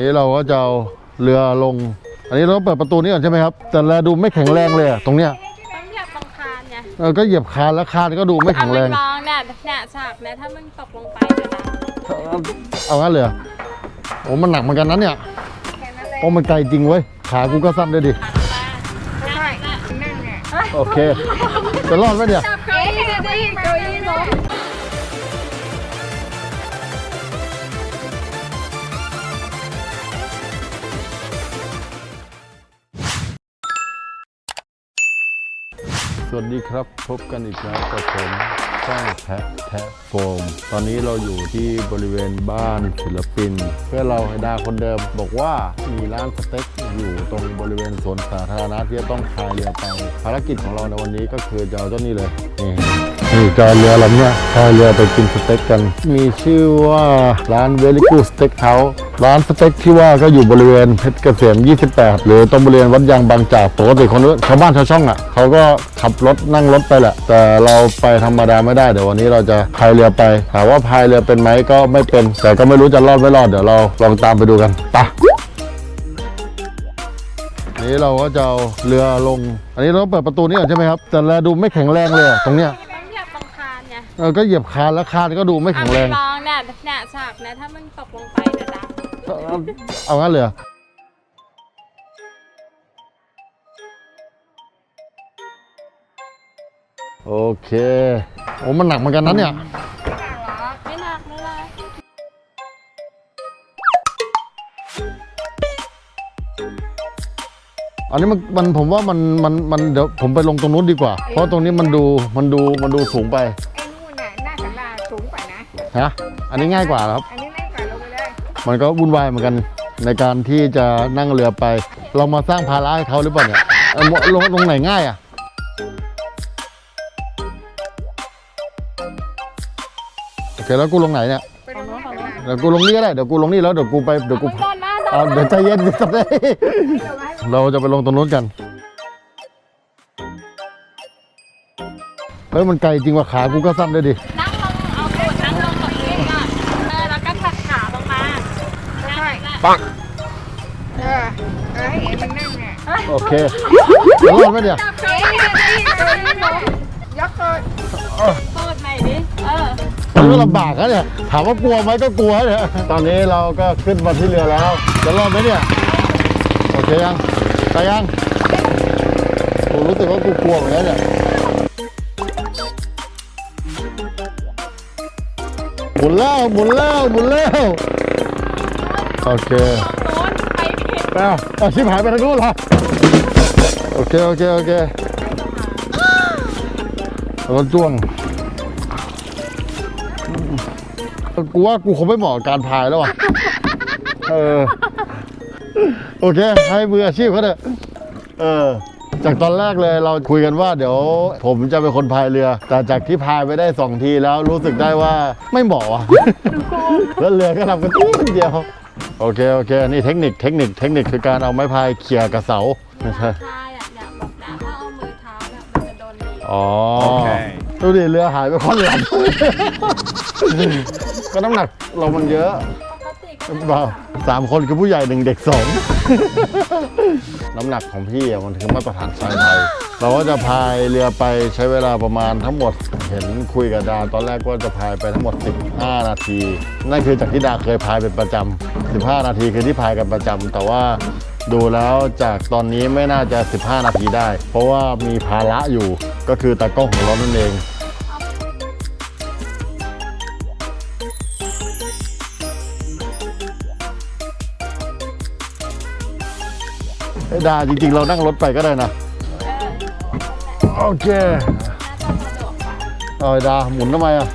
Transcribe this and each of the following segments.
นี้เราก็จะเอาเรือลง อันนี้เราต้องเปิดประตูนี้ก่อนใช่ไหมครับ แต่แลดูไม่แข็งแรงเลยอะตรงเนี้ยต้องเหยียบตรงคานไงเออก็เหยียบคานแล้วคานก็ดูไม่เอาแข็งมึแรงงลองเนี่ยเนี่ยฉากเนี่ยถ้ามึงตกลงไปเดี๋ยวนะเอางั้นเลยเหรอโอ้มันหนักเหมือนกันนะเนี่ยแค่นั้นเลยโอ้มันไกลจริงเว้ยขากูก็สั้นด้วยดิใช่นั่งเนี่ยโอเค จะรอดไหมเนี่ย จับ สวัสดีครับ พบกันอีกแล้วกับผมช่างแพะแทะโฟม ตอนนี้เราอยู่ที่บริเวณบ้านศิลปิน เพื่อเราไฮดาคนเดิม บอกว่ามีร้านสเต็กอยู่ตรงบริเวณสวนสาธารณะที่จะต้องพายเรือไปภารกิจของเราในวันนี้ก็คือจะเอาเจ้านี่เลยนี่ นี่จอเรือลำเนี้ยพายเรือไปกินสเต็กกัน มีชื่อว่าร้าน Very Good Steak House ร้านสเต็กที่ว่าก็อยู่บริเวณเพชรเกษม 28 หรือตรงบริเวณวัดยางบางจากปกติคนชาวบ้านชาวช่องอะเขาก็ขับรถนั่งรถไปแหละ แต่เราไปธรรมดาไม่ได้เดี๋ยววันนี้เราจะพายเรือไปถามว่าพายเรือเป็นไหมก็ไม่เป็น แต่ก็ไม่รู้จะรอดไม่รอดเดี๋ยวเราลองตามไปดูกันไปนี้เราก็จะเอาเรือลง อันนี้เราต้องเปิดประตูนี้ก่อนใช่ไหมครับ แต่แลดูไม่แข็งแรงเลยตรงเนี้ย เออก็เหยียบคานแล้วคานก็ดูไม่เอาแข็งมึแรงงลองเนี่ยเนี่ยฉากเนี่ยถ้ามึงตกลงไปเดี๋ยวนะเอาเอางั้นเลยเหรอโอเคโอ้มันหนักเหมือนกันนะเนี่ยไม่หนักไม่เลยอันนี้มันมันผมว่ามันมันมันเดี๋ยวผมไปลงตรงนู้นดีกว่า เพราะตรงนี้มันดูมันดูมันดูสูงไป ฮะอันนี้ง่ายกว่าเหรอครับ อันนี้ไม่กว่าลงไปเลยมันก็วุ่นวายเหมือนกันในการที่จะนั่งเรือไป เรามาสร้างภาระให้เขาหรือเปล่าเนี่ยเอ้ยลงลงไหนง่ายอะ โอเคแล้วกูลงไหนเนี่ย ไปลงหน้าศาลาเดี๋ยวกูลงนี่ก็ได้ เดี๋ยวกูลงนี่แล้วเดี๋ยวกูไปเดี๋ยวกูมึงโดนหน้าโดเอานเดี๋ยวใจเย็นสิครับเลยเราจะไปลงตรงนู้นกัน เฮ้ยมันไกลจริงว่าขากูก็สั้นด้วยดินั่งลงเอาตูดนั่งลงกับพื้นก่อนเออแล้วก็ถัดขาลงมา ค่อย ปัง ๆ เออเออให้เห็นมันนั่งเนี่ยโอเคจะรอดไหมเนี่ยจับเก้าอี้ดิเก้าอี้ลงยกเกินตูดใหม่ดิ เออ มันก็ลำบากนะเนี่ย ถามว่ากลัวไหมก็กลัวเนี่ยตอนนี้เราก็ขึ้นมาที่เรือแล้ว จะรอดไหมเนี่ย โอเคยังไปยังกูรู้สึกว่ากูกลัวเหมือนกันเนี่ยหมุนแล้วหมุนแล้วหมุนแล้ว โอเคโน้นไปผิดไปเอาเอาชิบหายไปทางนู้นเหรอโอเค โอเค โอเครถจ้วงกูว่ากูคงไม่เหมาะกับการพายแล้วอะ เออ โอเค ให้มืออาชีพเขาเถอะ เออ จากตอนแรกเลยเราคุยกันว่าเดี๋ยว ผมจะเป็นคนพายเรือ แต่จากที่พายไปได้สองทีแล้วรู้สึกได้ว่าไม่เหมาะอะแล้วเรือก็ทำกันทีเดียว โอเคโอเคนี่เทคนิคเทคนิคเทคนิคคือการเอาไม้พายเขี่ยกับเสาไม่ใช่ทายอะเนี่ยบอกนะถ้าเอามือเท้าเนี่ยมันจะโดนดีอ๋อดูดิเรือหายไปค่อนหลังก็น้ำหนักเรามันเยอะปกติก็เปล่าสามคนคือผู้ใหญ่หนึ่งเด็กสองน้ำหนักของพี่อะมันคือมาตรฐานชายไทย เราก็จะพายเรือไปใช้เวลาประมาณทั้งหมด เห็นคุยกับดาตอนแรกว่าจะพายไปทั้งหมด 15 นาที นั่นคือจากที่ดาเคยพายเป็นประจำ15 นาทีคือที่พายกันประจำแต่ว่าดูแล้วจากตอนนี้ไม่น่าจะ 15 นาทีได้ เพราะว่ามีภาระอยู่ก็คือตากล้องของเรานั่นเองดาจริงๆ เรานั่งรถไปก็ได้นะ โอเคเอาไอ้ดาหมุนทำไมอะ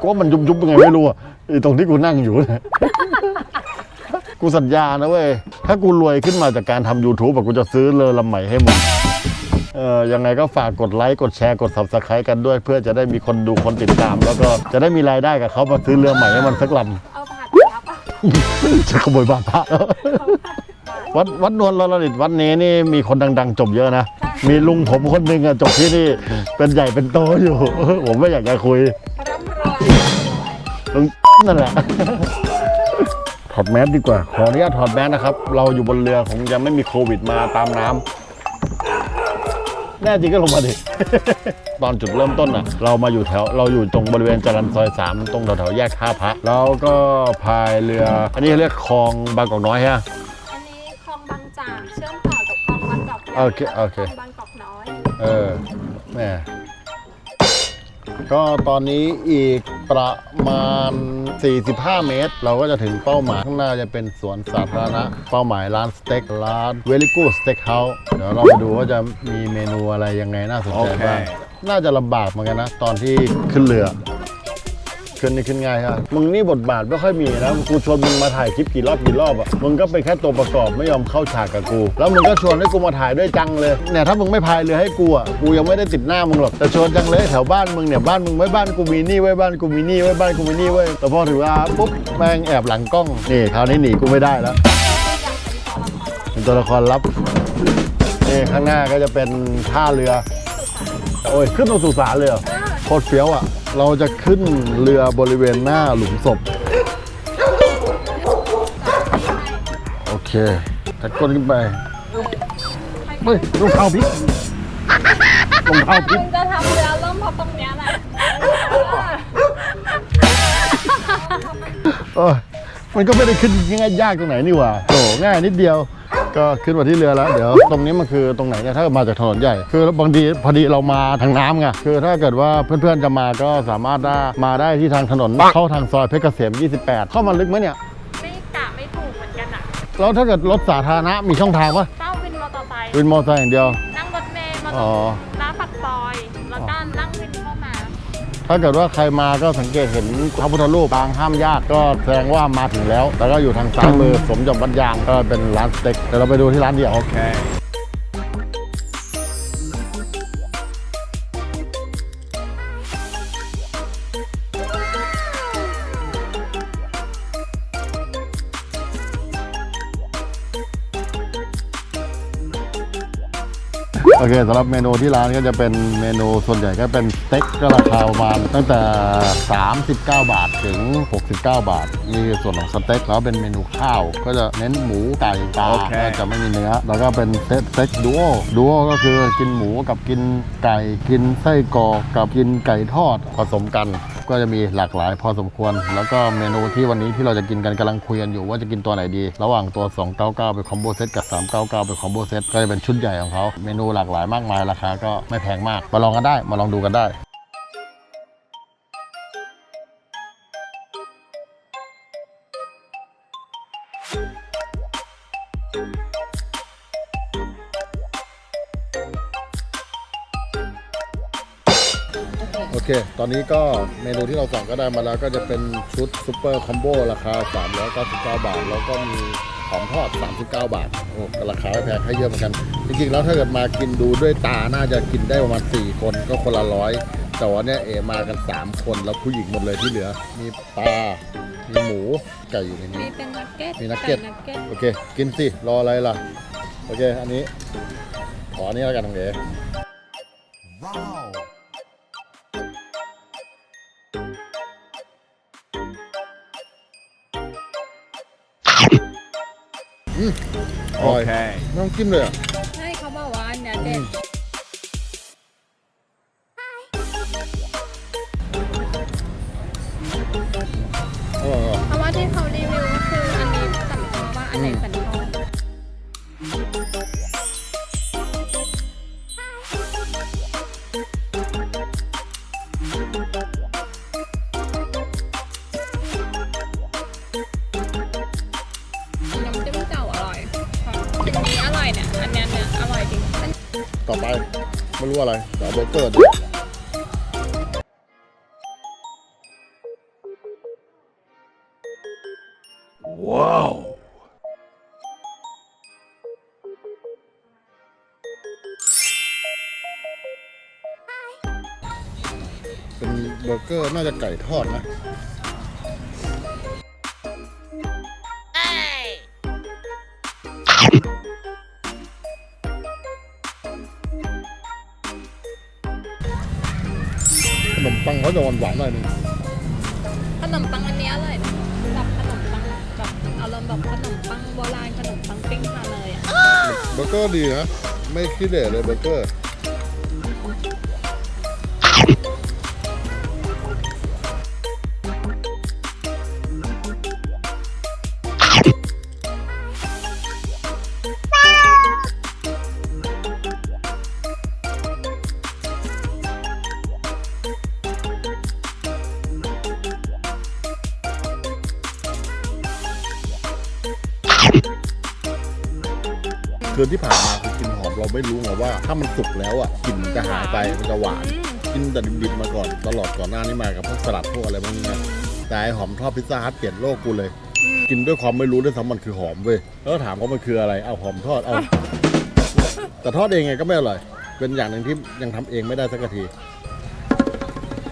ก็มันยุบยุบๆยังไงไม่รู้อะไอ้ตรงที่กูนั่งอยู่เนี่ยกูสัญญานะเว้ย ถ้ากูรวยขึ้นมาจากการทำ YouTube อะกูจะซื้อเรือลำใหม่ให้มึงเออยังไงก็ฝากกดไลค์ กดแชร์ กด subscribe กันด้วย เพื่อจะได้มีคนดูคนติดตาม แล้วก็จะได้มีรายได้กับเขามาซื้อเรือใหม่ให้มันสักลำ จะขโมยบาพระแล้ววัดวัดนวลลลดิตวัดนี้นี่มีคนดัง ๆ จบเยอะนะ มีลุงผมคนหนึ่งอะจบที่นี่ เป็นใหญ่เป็นโตอยู่ ผมไม่อยากจะคุยร่ำรวยตรงนั่นแหละถอดแมสดีกว่า ขออนุญาตถอดแมสนะครับ เราอยู่บนเรือคงยังไม่มีโควิดมาตามน้ำ แน่จริงก็ลงมาดิ ตอนจุดเริ่มต้นอะ เรามาอยู่แถวเราอยู่ตรงบริเวณจรัญซอยสามตรงแถวๆแยกท่าพระ แล้วก็พายเรือ อันนี้เรียกคลองบางกอกน้อยฮะ อันนี้คลองบางจากเชื่อมต่อกับคลองบางกอกใหญ่โอเคโอเค ลงบางกอกน้อย เออแม่ก็ตอนนี้อีก ประมาณ 45 เมตร เราก็จะถึงเป้าหมาย ข้างหน้าจะเป็นสวนสาธารณะ เป้าหมายร้านสเต็กร้าน Very Good Steak House เดี๋ยวเราไปดูว่าจะมีเมนูอะไรยังไงน่าสนใจบ้าง น่าจะลำบากเหมือนกันนะ ตอนที่ขึ้นเรือ ขึ้นนี่ขึ้นง่ายครับมึงนี่บทบาทไม่ค่อยมีนะกูชวนมึงมาถ่ายคลิปกี่รอบกี่รอบอะมึงก็เป็นแค่ตัวประกอบไม่ยอมเข้าฉากกับกู แล้วมึงก็ชวนให้กูมาถ่ายด้วยจังเลยเนี่ยถ้ามึงไม่พายเรือให้กูอะกูยังไม่ได้ติดหน้ามึงหรอกแต่ชวนจังเลยแถวบ้านมึงเนี่ยบ้านมึงไว้บ้านกูมีนี่ไว้บ้านกูมีนี่ไว้บ้านกูมีนี่ไว้แต่พอถึงเวลาปุ๊บแม่งแอบหลังกล้องนี่คราวนี้หนีกูไม่ได้แล้วเป็นตัวละครลับนี่ข้างหน้าก็จะเป็นท่าเรือโอ้ยขึ้นตรงสุสานเลยเหรอโคตรเฟี้ยวอะ เราจะขึ้นเรือบริเวณหน้าหลุมศพ โอเคตะก้นขึ้นไปเฮ้ยรองเท้าพลิกรองเท้าพลิกมึงจะทำเรือล่มเพราะตรงเนี้ยแหละเออมันก็ไม่ได้ขึ้นง่ายยากตรงไหนนี่หว่าโถง่ายนิดเดียว ก็ขึ้นมาที่เรือแล้ว เดี๋ยวตรงนี้มันคือตรงไหนเนี่ยถ้ามาจากถนนใหญ่ คือบางทีพอดีเรามาทางน้ำไงคือถ้าเกิดว่าเพื่อนๆจะมาก็สามารถได้มาได้ที่ทางถนนเข้าทางซอยเพชรเกษม 28 เข้ามาลึกไหมเนี่ยไม่กะไม่ถูกเหมือนกันอะแล้วถ้าเกิดรถสาธารณะมีช่องทางปะเจ้าวินมอเตอร์ไซค์วินมอเตอร์ไซค์อย่างเดียว นั่งรถเมล์มาอ๋ตรองร้านปักซอย แล้วก็นั่งวินเข้ามา ถ้าเกิดว่าใครมาก็สังเกตเห็นพระพุทธรูปปางห้ามญาติก็แสดงว่ามาถึงแล้ว แล้วก็อยู่ทางซ้ายมือสมยอมวัดยางก็เป็นร้านสเต็กเดี๋ยวเราไปดูที่ร้านเดียวโอเคโอเคสำหรับเมนูที่ร้านก็จะเป็นเมนูส่วนใหญ่ก็เป็นส เต็กก็ราคาประมาณตั้งแต่ 39 บาทถึง 69 บาท มีส่วนของสเต็กแล้วเป็นเมนูข้าว ก็จะเน้นหมูไก่ปลาโอเค ก็จะไม่มีเนื้อ แล้วก็เป็นเซตสเต็กดูโอดูโอก็คือกินหมูกับกินไก่ กินไส้กรอกกับกินไก่ทอดผสมกัน ก็จะมีหลากหลายพอสมควร แล้วก็เมนูที่วันนี้ที่เราจะกินกันกำลังคุยกันอยู่ว่าจะกินตัวไหนดี ระหว่างตัว 299 เป็นคอมโบเซตกับ 399 เป็นคอมโบเซตก็จะเป็นชุดใหญ่ของเขาเมนูหลากหลายมากมายราคาก็ไม่แพงมากมาลองกันได้มาลองดูกันได้ โอเค ตอนนี้ก็เมนูที่เราสั่งก็ได้มาแล้วก็จะเป็นชุดซูเปอร์คอมโบราคา 399 บาท แล้วก็มีของทอด 39 บาท โอ้ก็ราคาไม่แพงให้เยอะเหมือนกัน จริงๆ แล้วถ้าเกิดมากินดูด้วยตา น่าจะกินได้ประมาณ 4 คนก็คนละร้อย แต่ว่าเนี่ยเอมากัน 3 คนแล้วผู้หญิงหมดเลยที่เหลือ มีปลา มีหมู ไก่อยู่ในนี้ มีเป็นนักเก็ตมีนักเก็ต ไนักเก็ตโอเค กินสิ รออะไรล่ะ โอเค อันนี้ ขออันนี้แล้วกันของเอ๋ อืมอร่อย Okay. ไม่ต้องจิ้มเลยอะ ใช่เขาบอกว่าอันเนี้ยเด็ดอร่อยอะเพราะว่าที่เขารีวิวก็คืออันนี้สำคัญว่าอันไหนสันทองน้ ต่อไป ไม่รู้อะไรแต่เอาเบอร์เกอร์ดิเป็นเบอร์เกอร์น่าจะไก่ทอดนะ ปังเขาจะหวานๆหน่อยหนึงขนนมปังอันนี้อร่อยนะแบบขนมปังแบบอารมณ์แบบขนมปังโบราณขนมปังปิ้งมาเลยอะเบอร์เกอร์ดีนะไม่ขี้เหร่เลยเบอร์เกอร์ คือที่ผ่านมาคือกลินหอมเราไม่รู้ไงว่า ถ้ามันสุกแล้วอะกลิ่นมันจะหายไปมันจะหวานอืมกินแต่ดิบๆมาก่อนตลอดก่อนหน้านี้มากับพวกสลัดพวกอะไรพวกนี้นะแต่ไอหอมทอดพิซซ่าฮัทเปลี่ยนโลกกูเลย กินด้วยความไม่รู้ด้วยซ้ำมันคือหอมเว้ยแล้วถามว่ามันคืออะไรเอาหอมทอดเอาแต่ทอดเองไงก็ไม่อร่อย เป็นอย่างหนึ่งที่ยังทำเองไม่ได้สักที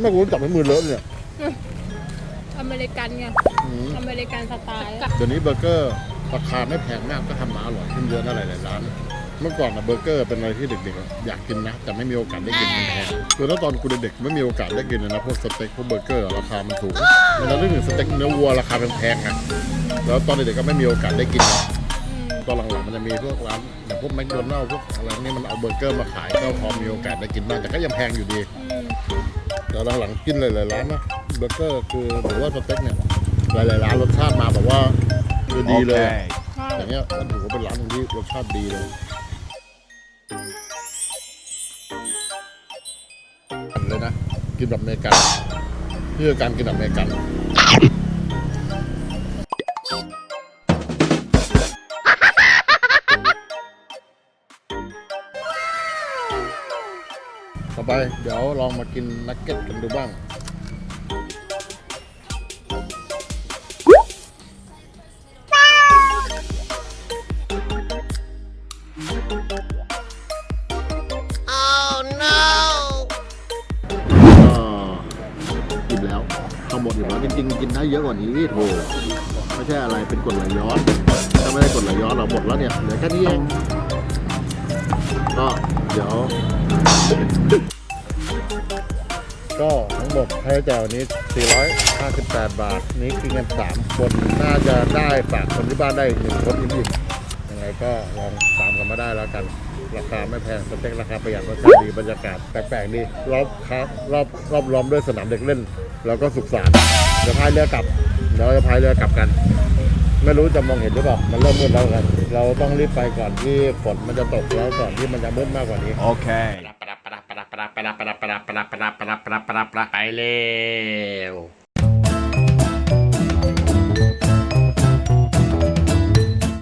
ไม่รู้จับให้มือเลอะเนี่ยอเมริกันไงอืมอเมริกันสไตล์เดี๋ยวนี้เบอร์เกอร์ ราคาไม่แพงมากก็ทำมาอร่อยขึ้นเยอะนะหลายๆร้าน เมื่อก่อนนะเบอร์เกอร์เป็นอะไรที่เด็กๆ อยากกินนะ แต่ไม่มีโอกาสได้กินมันแพงคือถ้าตอนกูเด็กๆไม่มีโอกาสได้กินเลยนะพวกสเต็กพวกเบอร์เกอร์ราคามันสูงมันจะเรื่องถึงสเต็กเนื้อวัวราคาแพงๆอะแล้วตอนเด็กๆก็ไม่มีโอกาสได้กินนะตอนหลังๆมันจะมีพวกร้านอย่างพวกแมคโดนัลล์พวกอะไรนี่มันเอาเบอร์เกอร์มาขายก็พอมีโอกาสได้กินบ้างแต่ก็ยังแพงอยู่ดีแต่หลังๆกินหลายๆร้านนะเบอร์เกอร์คือหรือว่าสเต็กเนี่ยหลายๆร้านรสชาติมาแบบว่า คือดีเลยใช่อย่างเงี้ยมันถือว่าเป็นร้านหนึงที่รสชาติดีเลยเลยนะกินแบบอเมริกันนี่คือการกินแบบอเมริกันต่อไปเดี๋ยวลองมากินนักเก็ตกันดูบ้าง เยอะกว่านี้โถไม่ใช่อะไรเป็นกดไหลย้อนถ้าไม่ได้กดไหลย้อนเราหมดแล้วเนี่ยเหลือแค่นี้เองก็เดี๋ยวก็ทั้งหมดค่าใช้จ่ายวันนี้ 458 บาท นี้คือเงิน3 คน น่าจะได้ฝากคนที่บ้านได้อีกหนึ่งคนอิ่มๆยังไงก็ลองตามกันมาได้แล้วกัน ราคาไม่แพงสเต็กราคาประหยัดรสชาติดีบรรยากาศแปลกๆดีรอบครับรอบรอบล้อมด้วยสนามเด็กเล่น แล้วก็สุขสันต์เดี๋ยวพายเรือกลับเดี๋ยวเราจะพายเรือกลับกัน ไม่รู้จะมองเห็นหรือเปล่ามันเริ่มมืดแล้วกัน เราต้องรีบไปก่อนที่ฝนมันจะตกแล้วก่อนที่มันจะมืดมากกว่านี้ Okay. ไปเร็ว